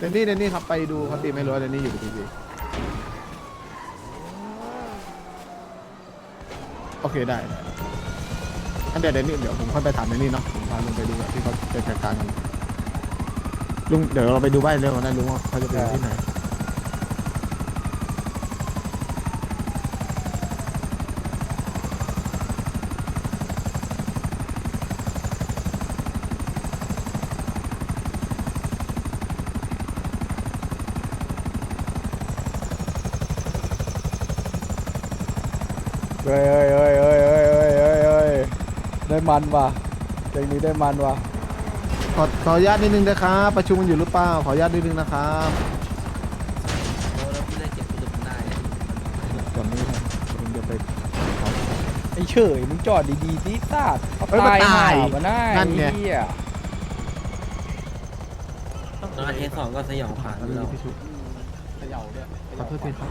เดนนี่เดนนี่ครับไปดูเขาตีไม่รู้ว่าเดนนี่อยู่ดีโอเคได้อันเดี๋ยวเดนนี่เดี๋ยวผมค่อยไปถามเดนนี่เนาะผมพาลุงไปดูที่เขาจะจัดการกันลุงเดี๋ยวเราไปดูบ้านเรื่องกันนะลุงว่าเขาจะไปที่ไหน ได้มันว่ะเพลงนี้ได้มันว่ะขอขออนุญาตนิดนึงนะครับประชุมกันอยู่หรือเปล่าขออนุญาตนิดนึงนะครับโอ้แล้วพี่ได้เก็บสรุปได้ก่อนนี้นะผมจะไปไอ้เฉยมึงจอดดีๆที่ซาดเขาเอ้ยมันตายตายห่ามาได้นั่นไงเหี้ยตอนเทสสองก็สยองขวัญเราพี่ชุ บขอโทษทีครับ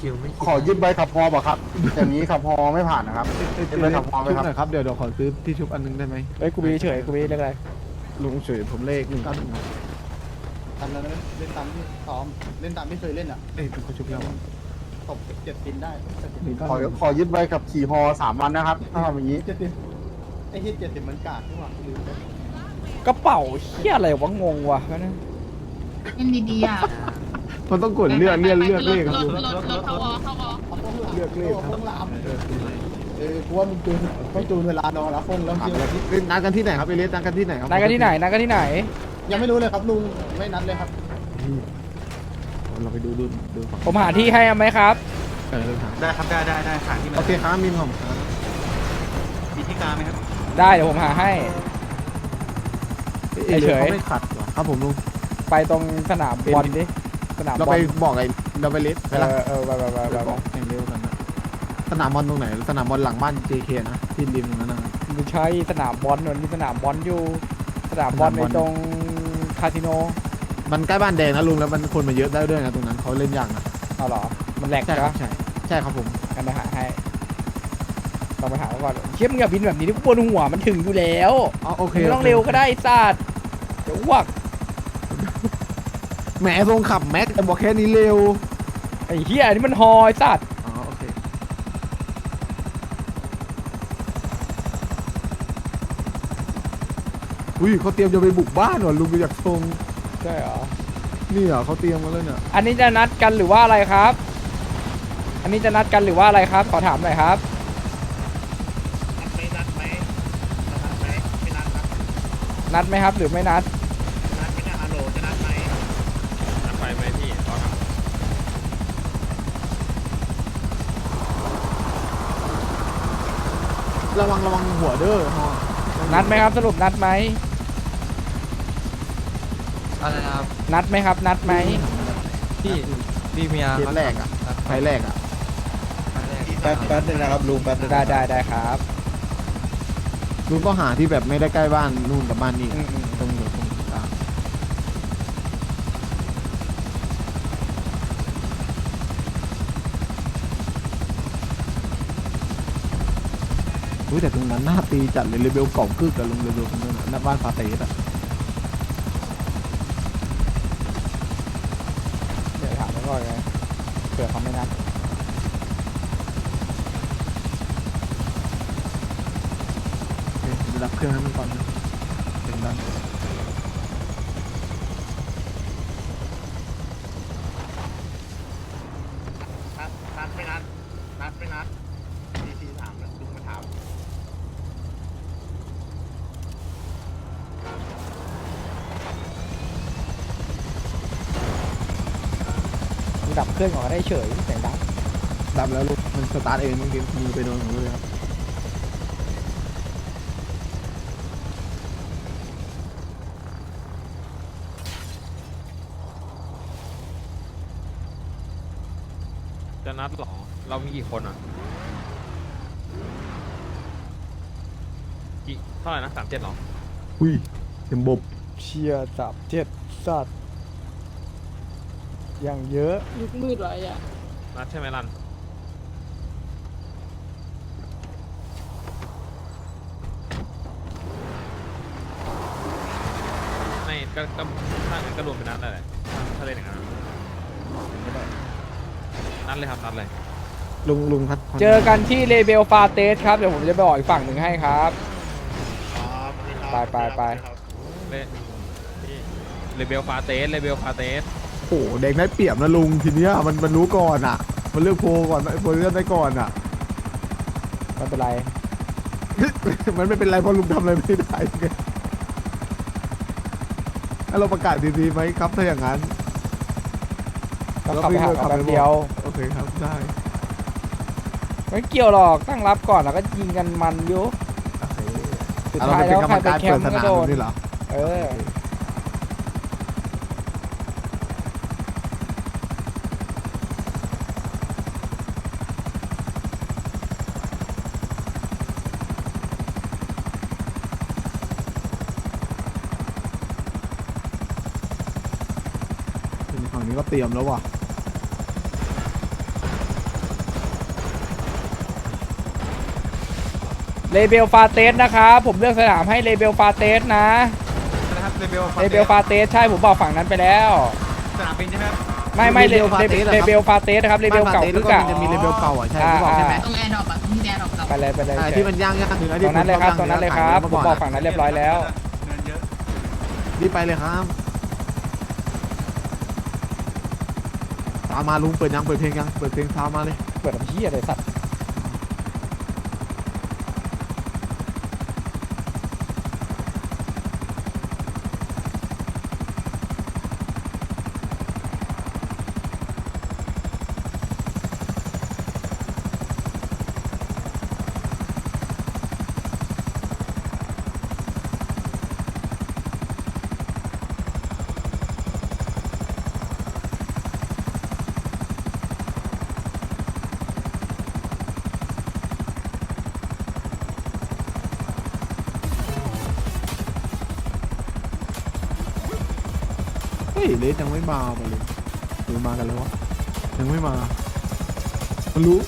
ชิวๆไม่คิดขอยึดใบขับพอบ่ครับ อย่างนี้ขับพอไม่ผ่านนะครับชุบเป็นไรครับพร้อมไหมครับหน่อยครับเดี๋ยวเดี๋ยวขอซื้อที่ชุบอันนึงได้ไหมเฮ้ยกูมีเฉยกูมีเรื่องอะไรลุงเฉยผมเลขหนึ่งเก้าหนึ่งทำแล้วนะเล่นตามที่ซ้อมเล่นตามที่เคยเล่นอะเอ้ยเป็นคนชุบแล้วตบเจ็ดปินได้หนึ่งเก้าขอหนึ่งขอยึดใบขับขี่พอสามวันนะครับถ้าทำอย่างนี้เจ็ดปินไอ้เฮียเจ็ดปินเหมือนกาดที่ว่าลืมไปกระเป๋าเหี้ยอะไรวะงงว่ะนั่นเล่นดีๆอะ มันต้องกดเลือกเลือกเลือกเลขครับรลุถงรถรถเขาวอเขาวอเอาฟงเลือกเลขครับฟงลามเออกูว่ามึงจูนต้องจูนเวลานอนแล้วฟงแล้วถามจริงเลยที่เล่นนัดกันที่ไหนครับเอเลสนัดกันที่ไหนครับนายกันที่ไหนนายกันที่ไหน ยังไม่รู้เลยครับลุงไม่นัดเลยครับเราไปดูดูดูฝั่งผมหาที่ให้ไหมครับเออถามได้ครับได้ได้ได้หาที่โอเคครับมินผมครับมีที่กลางไหมครับ ได้เดี๋ยวผมหาให้เอเลเฉสยเขาไม่ขัดเหรอครับผมลุงไปตรงสนามบอลดิ สนามเราบอไปลบอกไอ้เราไปเลสไปเอละอเออไปไปไปไปไปบอกอย่างเร็วกันนะสนามบอลตรงไหน สนามบอลหลังบ้าน JK นะที่ริมตรงนั้นนะครับไม่ใช่สนามบอลมันมีสนามบอลอยู่ สนามบอลสนามในบอล ตรงคาสิโนมันใกล้บ้านแดงนะลุงแล้วมันคนมาเยอะได้ด้วยนะตรงนั้นเขาเล่นยากนะเอาเหรอ มันแหลกใช่ครันะบใช่ใช่ครับผมกันไปหาให้ต้องไปหาเขาก่อนเชี่ยมึงอย่าบินแบบนี้ที่กูปวดหัวมันถึงอยู่แล้วอ๋อโอเคไม่ต้องเร็วก็ได้ไอ้สัตว์เดี๋ยวอ้วก แหมทรงขับแม็กแต่บอกแค่นี้เร็ว ไอ้เหี้ยอนนี้มันฮอยสัตว์อ๋อโอเค อุ้ยเขาเตรียมจะไปบุกบ้านว่ะลุงดูจากทรงใช่เหรอ นี่เหรอเขาเตรียมมาแล้วเนี่ย อันนี้จะนัดกันหรือว่าอะไรครับ อันนี้จะนัดกันหรือว่าอะไรครับ ขอถามหน่อยครับไม่นัดไหมนัดไหมไม่นัดครับนัดไหมครับหรือไม่นัดฮัลโหลจะนัดไหมนัดไปไหมพี่เขาท ระวังระวังหัวเด้อฮอนัดไหมครับสรุปนัดไหมอะไรครับนัดไหมครับ นัดไหมพี่พี่เมียเคสแรกอะไฟแรกอะแป๊บแป๊บนึงนะครับลุงแป๊บนึงได้ได้ได้ครับลุงก็หาที่แบบไม่ได้ใกล้บ้านนู่นกับบ้านนี่ อืมอืม ตรงอยู่ตรงกลาง อุ้ยแต่ตรงนั้นหน้าตีจัดเลยเลเวลเก่ากึกกับลุงเลเวลตรงนั้นน่ะหน้าบ้านฟาเตสอะเดี๋ยวถามเขาก่อนไงเผื่อเขาไม่นัดโอเคเดี๋ยวรับเครื่องให้มันก่อนนะเสียงดังำนัดนัดไม่นัดนัดไม่นัดทีทีถามแล้วลุงมาถาม มึงดับเครื่องก่อนก็ได้เฉยเสียงดังดับแล้วลุงมันสตาร์ทเองเมื่อกี้มือไปโดนของเลยครับจะนัดเหรอ เรามีกี่คนอะกี่เท่าไหร่นะสามเจ็ดหรออุ้ยเต็มบบเชียร์จับเจ็ดสัตว์ อย่างเยอะยุคมืดไว้อะนัดใช่ไหมรันไม่ก็ก็ถ้างั้นก็รวมเป็นนัดอะไรถ้าเล่นอย่างนั้นนัดเลยครับนัดเลยลุงลุงครับเจอกันที่เลเบลฟาเตสครับ เดี๋ยวผมจะไปบอกอีกฝั่งหนึ่งให้ครับครับสวัสดีครับไปไปไป เล่นนี่เลเบลฟาเตสเลเบลฟาเตสโอ้โหเด็กได้เปรียบนะลุงทีเนี้ยมันมันรู้ก่อนอะ มันเลือกโพลก่อนโพลเลือกได้ก่อนอะ ไม่เป็นไร มันไม่เป็นไรเพราะลุงทำอะไรไม่ได้ไงถ้าเราประกาศดีๆไหมครับถ้าอย่างนั้น ก็ขับไปหาเขาแป๊บเดียว โอเคครับได้ไม่เกี่ยวหรอกตั้งรับก่อนแล้วก็ยิงกันมันอยู่โอเคสุดเอาเราท้ายจะเป็แล้นวกรใครรมเป็นการแคมเปิดป์สก็นามโดนนี่เหรอ เออ ก็เตรียมแล้วว่ะเลเบลฟาเตสนะครับผมเลือกสนามให้เลเบลฟาเตสนะนะครับเลเบลเลเบลฟาเตสใช่ผมบอกฝั่งนั้นไปแล้ว สนามบินใช่ไหมครับไม่ไม่เล Label Fates เหรอครับเลเบลฟาเตสนะครับเลเบลเก่าคือเก่ามันจะมีเลเวลเก่าอะใช่ที่บอกใช่ไหมตรงแอร์ดรอปอะตรงที่แอร์ดรอปเราไปเลยไปเลยอ่าที่มันย่างย่างถึงตรงนั้นเลยครับตรงนั้นเลยครับผมบอกฝั่งนั้นเรียบร้อยแล้วเงินเยอะรีบไปเลยครับ ตามมาลุงเปิดยังเปิดเพลงยังเปิดเพลงซามมาเลย เปิดน้ำชี้อะไรสัตว์ ฮ้ยเลสยังไม่มาไปเลยหรือมากันแล้ววะยังไม่มามันรู้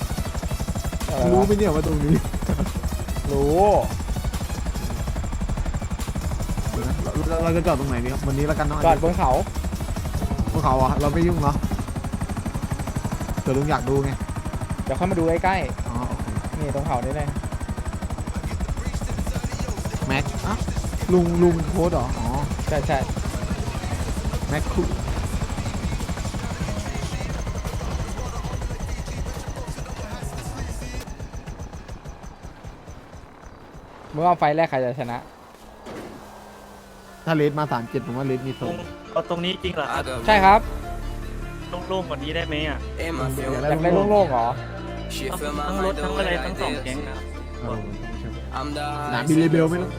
อะไรมันรู้วะไหมเนี่ยว่าตรงนี้รู้เดี๋ยวนะเราเราเราจะจอดตรงไหนดีครับวันนี้แล้วกันเนาะจอดบนเขาภูเขาอะเราไม่ยุ่งเนาะเดี๋ยวลุงอยากดูไงเดี๋ยวค่อยมาดูใกล้อ๋อโอเคๆนี่ตรงเขานี่เลยแม็กอะลุงลุงโพสต์เหรออ๋อใช่ใช่ แม็กคูเมื่อว่าไฟล์แรกใครจะชนะ ถ้าเลสมาสามเจ็ดผมว่าเลสมีส่งเอาตรงนี้จริงเหรอครับใช่ครับโล่งๆกว่านี้ได้ไหมอะ อยากอยากได้โล่งๆเหรอ ทั้งรถทั้งอะไรทั้งสองแก๊งนะเออสนามบินเรเบลไม่ต้อง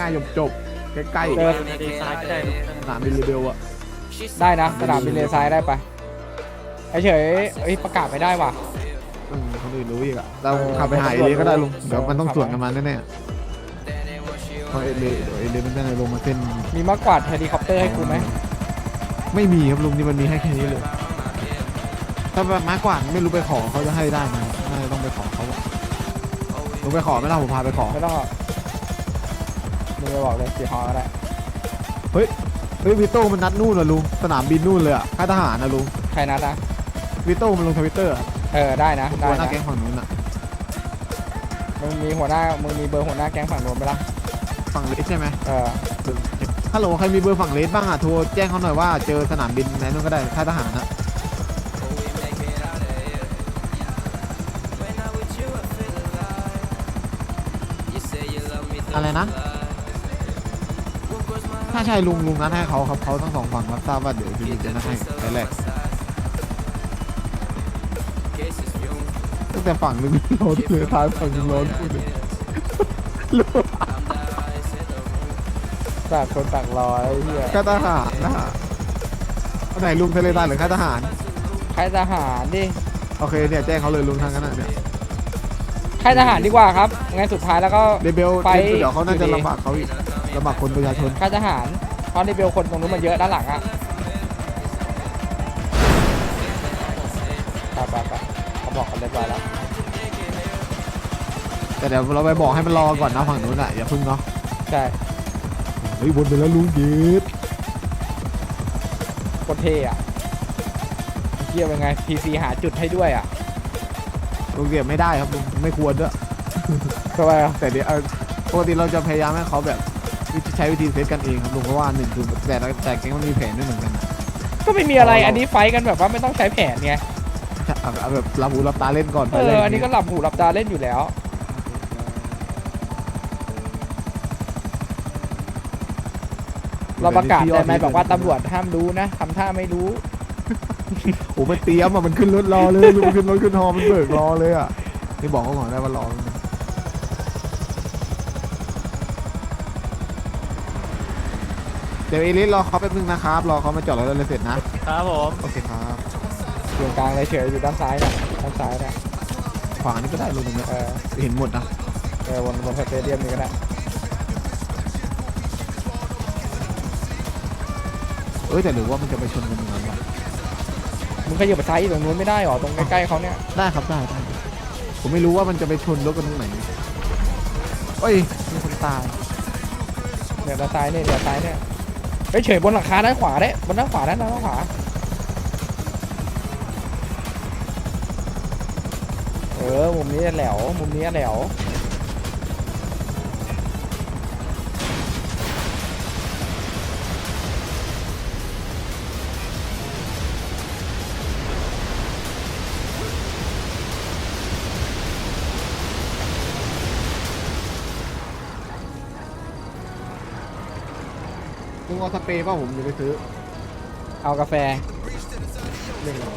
ง่ายๆจบจบๆใกล้เจอดีไซน์ก็ได้ๆสนามบินเรเบลอะ ได้นะสนามบินเลซ้ายได้ปะไอเฉยเอ้ยประกาศไม่ได้ว่ะ อืมคนอื่นรู้อีกอะเราขับไปหาเอเลก็ได้ลุงเดี๋ยวมันต้องสวนกันมาแน่ๆเพราะเอเลเดี๋ยวเอเลมันจะลงมาเส้น มีมากกว่าเฮลิคอปเตอร์ให้กูไหมไม่มีครับลุงนี่มันมีให้แค่นี้เลย ถ้าแบบไม้กวาดไม่รู้ไปขอเขาจะให้ได้ไหมน่าจะต้องไปขอเขาอะลุงไปขอไหม่ล่ะผมพาไปขอ ไม่ต้องหรอกมึงไปบอกเลยสีฮอก็ได้เฮ้ย วิโต้มันนัดนู่นเหรอลุงสนามบินนู่นเลยอะค่ายทหารนะลุงใครนัดนะวิโต้มันลงทวิตเตอร์เออได้นะได้หัวหน้านะแก๊งฝั่งนู้นอะมึงมีหัวหน้ามึงมีเบอร์หัวหน้าแก๊งฝั่งโน้นไหมล่ะฝั่งเลสใช่ไหมเออฮัลโหลใครมีเบอร์ฝั่งเลสบ้างอะโทรแจ้งเขาหน่อยว่าเจอสนามบินไหนนู่นก็ได้ค่ายทหารนะอะไรนะ ถ้าใช่ลุงลุงนัดให้เขาครับเขาทั้งสองฝั่งรับทราบว่าเดี๋ยวจะมีจะนัดให้ไปแรกตั้งแต่ฝั่งหนึงโน้ตเลยท้ายฝั่งหนึงโน้ตพูดเลยจากคนต่างรอยเฮียค่ายทหารนะอันไหนลุงทะเลใต้หรือค่ายทหารค่ายทหารดิ โอเคเนี่ยแจ้งเขาเลยลุงทางนั้นนะเนี่ยค่ายทหารดีกว่าครับ งั้นสุดท้ายแล้วก็เรเบลไปเดี๋ยวเขาน่าจะอยู่ดีลำบากเขาอีกลำบากคนประชาชนค่ายทหารเพราะในเบลคนตรงนู้นมันเยอะด้านหลังอะไปไปไปเขาบอกกันเรียบร้อยแล้วแต่เดี๋ยวเราไปบอกให้มันรอก่อนนะฝั่งนู้นอะอย่าพึ่งเนาะใช่เฮ้ยวนไปแล้วลุงเย็ดโคตรเท่อะเกี่ยวยังไงทีซีหาจุดให้ด้วยอะลุงเก็บไม่ได้ครับลุงไม่ควรด้วย ทำไมอะแต่เดี๋ยวเอาปกติเราจะพยายามให้เขาแบบวิธีใช้วิธีเซตกันเองครับลุงเพราะว่าหนึ่งคือแต่ละแต่แก๊งมันมีแผนไม่เหมือนกันนะก็ไม่มีอะไรเราอันนี้ไฟท์กันแบบว่าไม่ต้องใช้แผนไงเอาเอาแบบรับหูรับตาเล่นก่อนไปเอเลอยอันนี้ก็หลับหูหลับตาเล่นอยู่แล้ว เราประกาศได้ไหมบอกว่าตำรวจห้ามรู้นะทำท่าไม่รู้ โอ้มันเตรียมอะมันขึ้นรถรอเลยลุงขึ้นรถขึ้นฮอมันเบิกรอเลยอะนี่บอกเขาก่อนได้ว่ารอแล้วน เดี๋ยวเอลิสรอเขาแป๊บนึงนะครับ รอเขามาจอดรถแล้วเลยเสร็จนะ ครับผม โอเคครับส่วนกลางเลยเฉยอยู่ด้านซ้ายนะด้านซ้ายนะขวานี่ก็ได้ลุงนะเออเห็นหมดนะ เออบนบนสเตเดียมนี่ก็ได้เอ้ยแต่หรือว่ามันจะไปชนกันตรงนั้นวะมึงขยับไปซ้ายอีกตรงนู้นไม่ได้หรอตรงใกล้ๆเขาเนี่ยได้ครับได้ได้ผมไม่รู้ว่ามันจะไปชนรถกันตรงไหนเอ้ยมีคนตายเดี๋ยวด้านซ้ายเนี่ยเดี๋ยวซ้ายเนี่ย เฮ้ยเฉยบนหลังคาด้านขวาได้บนด้านขวาด้านด้านขวาเออมุมนี้แหลวมุมนี้แหลว ลุงเอาสเปรย์ป่ะผมจะไปซื้อเอากาแฟเรื่องอะ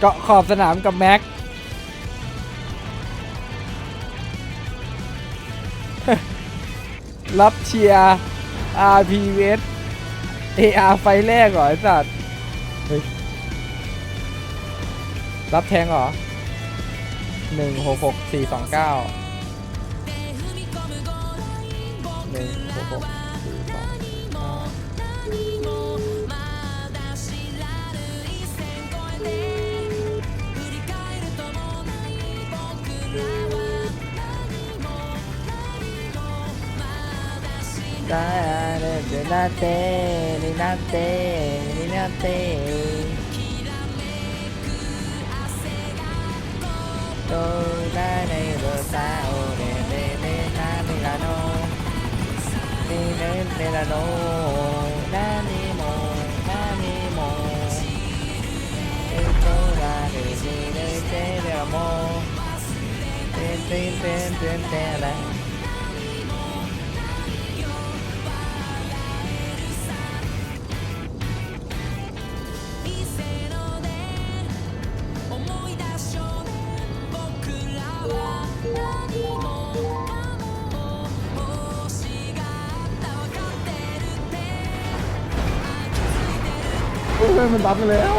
เกาะขอบสนามกับแม็กรับเชียร์ RPVS AR ไฟแรกเหรอไอ้สัตว์เฮ้ยรับแทงเหรอหนึ่งหกหกสี่สองเก้าหนึ่งหกหก られてなってになってになって。どうだれどさ俺でねがの涙の。何も何も。エトラルに抜けるもてんてんてんてんてんらเฮ้ยมันรับไปแล้ว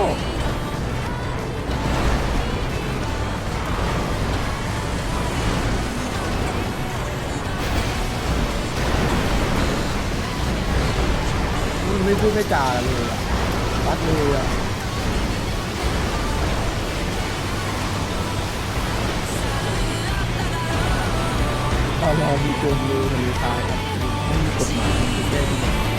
ไม่พูดไม่จาเลยอะรัดเลยอะถ้าเรามีโจมเลยมันเลยตายครับไม่มีกฎหมายมันจะแก้ที่ไหน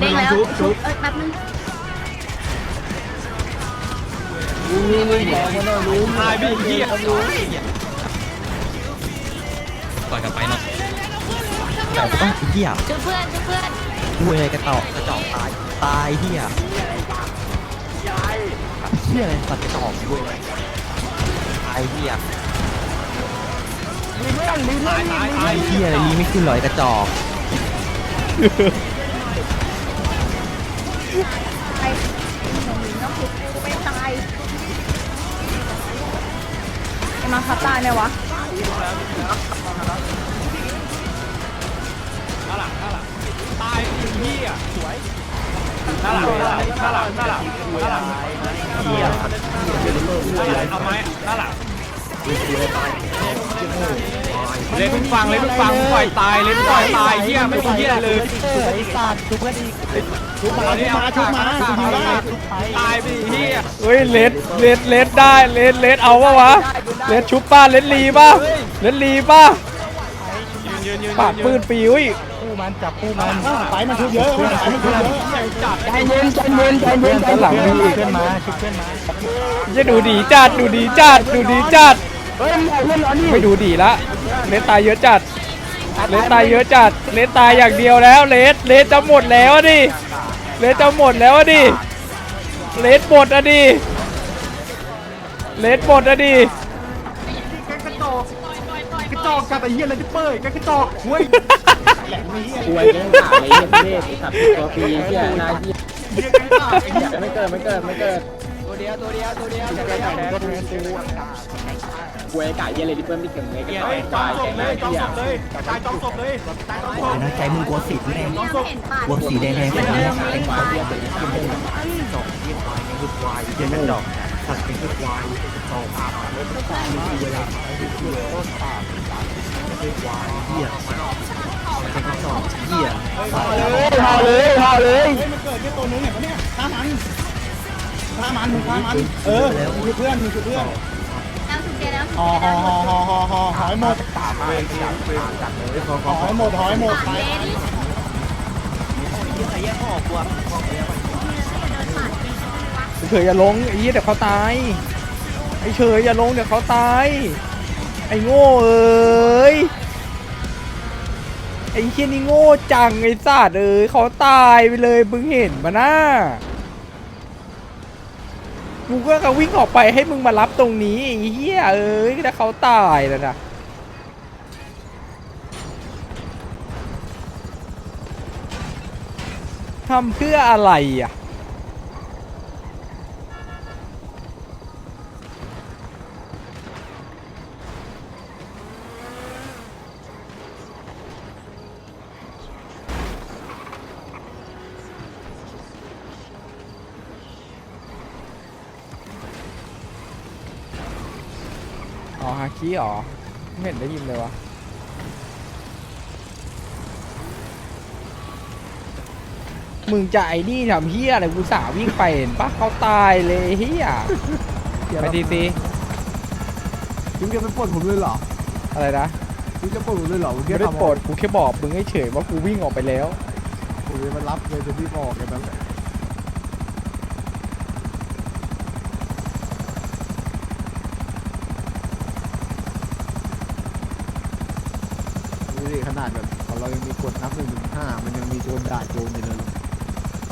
เด้งแล้วชุบเอ้ยแป๊บนึงตายพี่เหี้ยปล่อยกันไปเนาะแบบต้องเหี้ยช่วยเพื่อนช่วยเพื่อนเวยกระตอกกระจอกตายตายเหี้ยเหี้ยอะไรสัตว์กระจอกเว้ยตายเหี้ยตายเหี้ยอะไรลีไม่ขึ้นหรอยกระจอก มาคับตายไหมวะเล่นเพิ่งฟังเล่นเพิ่งฟังปล่อยตายเล่นปล่อยตายเฮียไม่มีเฮียเลยไอ้สัตว์ทุกคนอี ชุบมาชุบมาชุบมาชุบมาตายไปเฮียเฮ้ยเลดเลดเลดได้เลดเลดเอาปะวะเลดชุบป้าเลดลีป่ะเลดลีป่ะปาดปืนปีอุ้ยผู้มันจับผู้มันไฟมันชุบเยอะไฟมันชุบเยอะใจเย็นใจเย็นใจเย็นด้านหลังมีอีกขึ้นมาชุบขึ้นมาจะดูดีจัดดูดีจัดดูดีจัดไม่ดูดีละเลดตายเยอะจัดเลดตายเยอะจัดเลดตายอย่างเดียวแล้วเลดเลดจะหมดแล้วอะดิ เลดจะหมดแล้วอะดิ เลดหมดอะดิ เลดหมดอะดิ กระจอกจับไอ้เหี้ยอะไรที่เป้ยกระจอกเว้ยป่วยกันขาดเลยเหี้ยพี่สัตว์ตัวปีเหี้ยนาเหี้ยไม่เกิดไม่เกิดไม่เกิดตัวเดียวตัวเดียวตัวเดียวป่วย กะเหี้ยเลยที่เปิ้ลไม่เก่งเลยกระจอกตายแก่หน้าเหี้ยตายจองศพเลยตายจองศพนะใจมึงกลัวสีแดงกลัวสีแดงแดงแบบนี้เต็มปากพอเลยพอเลยมันเกิดที่ตัวนึงเนี่ยเนี่ยฆ่ามันฆ่ามันมึงฆ่ามันเออมึงคือเพื่อน มึงคือเพื่อนห่อห่อห่อห่อห่อห่อหอยหมดห่อให้หมดห่อให้หมดไปเฉยอย่าลงไอ้เหี้ยเดี๋ยวเขาตายไอ้เฉยอย่าลงเดี๋ยวเขาตายไอ้โง่เอ้ยไอ้เหี้ยนี่โง่จังไอ้สัตว์เอ้ยเขาตายไปเลยมึงเห็นปะน่า กูก็กวิ่งออกไปให้มึงมารับตรงนี้เฮียเอ้ยถ้าเขาตายแล้วนะทำเพื่ออะไรอะ อ๋อฮาคิอ๋อไม่เห็นได้ยินเลยวะมึงจะไอ้นี่ทำเฮียอะไรกูสาวิ่งไปเห็นปะเขาตายเลยเฮียไปดีซีลุงจะไปปล้นผมเลยเหรออะไรนะลุงจะปล้นผมเลยเหรอผมไม่ได้โปรดกูแค่บอกมึงให้เฉยว่ากูวิ่งออกไปแล้ว ผมจะมารับเลยจะพี่บอกกันนั้นแหละนี่ ดิขนาดแบบเรายังมีกฎนับหนึ่งถึงห้ามันยังมีโจรด่าโจรอยู่เลย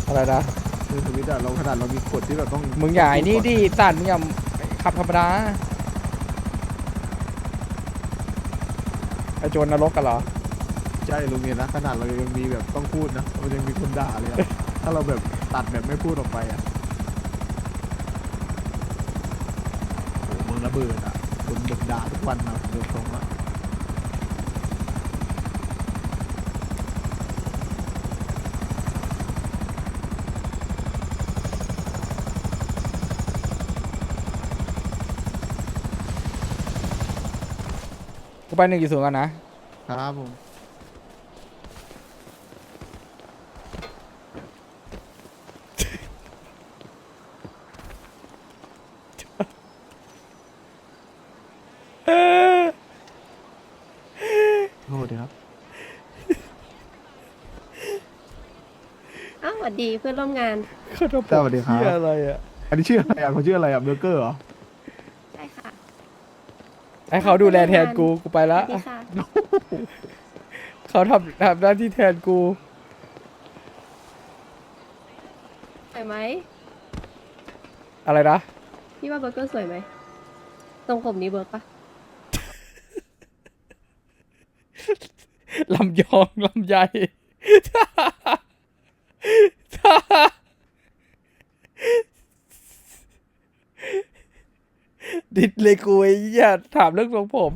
อะไรนะในทวิตอะเราขนาดเรามีกฎที่แบบต้องมึงอย่าไอ้นี่ดิสัตว์มึงอย่าขับธรรมดาไอโจรนรกกันเหรอใช่ลุงเนี่ยนะขนาดเรายังมีแบบต้องพูดนะมันยังมีคนด่าเลยอะถ้าเราแบบตัดแบบไม่พูดออกไปอะโอ้โหมึงระเบิดอะโดนแบบด่าทุกวันนะโดนตรงอะ ไปหนึ่งจุดศูนย์กันนะ ครับผมโทษดีครับ อ้าวสวัสดีเพื่อนร่วมงาน ขนมสวัสดีครับ เหี้ยอะไรอะ อันนี้ชื่ออะไรอะเขาชื่ออะไรอะเบอร์เกอร์เหรอใช่ค่ะ ให้เขาดูแลแทนกูกูไปสละวัสดีค่ะเขเขาทำทำหน้าที่แทนกู สวยไหมอะไรนะพี่ว่าเบอร์เกอร์สวยไหมตรงผมนี้เบิร์กปะลำยองลำใหญ่ ดิดเลยกูไอ้เหี้ยถามเรื่องทรงผม